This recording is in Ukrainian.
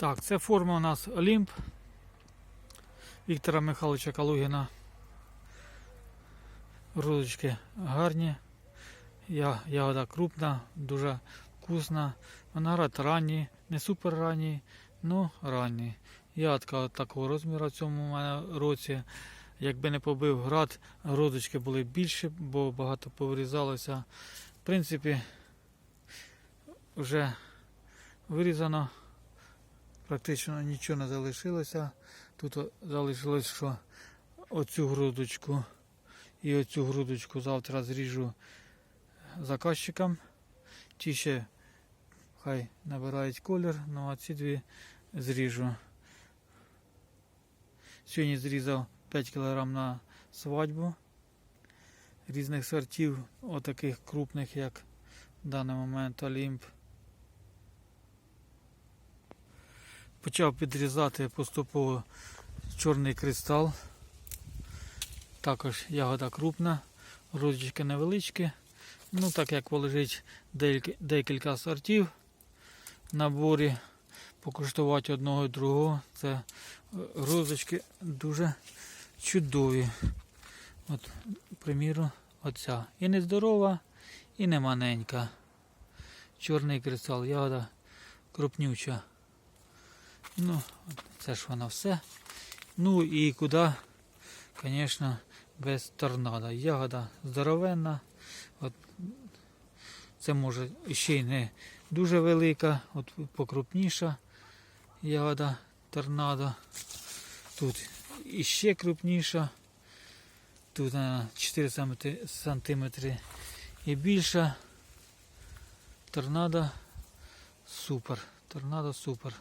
Так, це форма у нас Олімп Віктора Михайловича Калугіна. Грудочки гарні. Ягода крупна, дуже вкусна. Виноград ранній, не супер ранній, ну ранній. Ягодка такого розміру в цьому році. Якби не побив град, грудочки були більше, бо багато повирізалося. В принципі, вже вирізано. Практично нічого не залишилося. Тут залишилось, що оцю грудочку і оцю грудочку завтра зріжу заказчикам. Ті ще хай набирають колір, ну а ці дві зріжу. Сьогодні зрізав 5 кг на свадьбу різних сортів, отаких крупних, як в даний момент Олімп. Почав підрізати поступово чорний кристал. Також ягода крупна, розочки невеличкі. Ну, так як лежить деякі- декілька сортів в наборі, покуштувати одного і другого. Це е, розочки дуже чудові. От, приміру, оця. І не здорова, і не маленька. Чорний кристал, ягода крупнюча. Ну, це ж воно все. Ну і куди, звісно, без торнадо. Ягода здоровенна. От, це може ще й не дуже велика, от покрупніша ягода торнадо. Тут іще крупніша. Тут на 4 см і більша. Торнадо супер. Торнадо супер.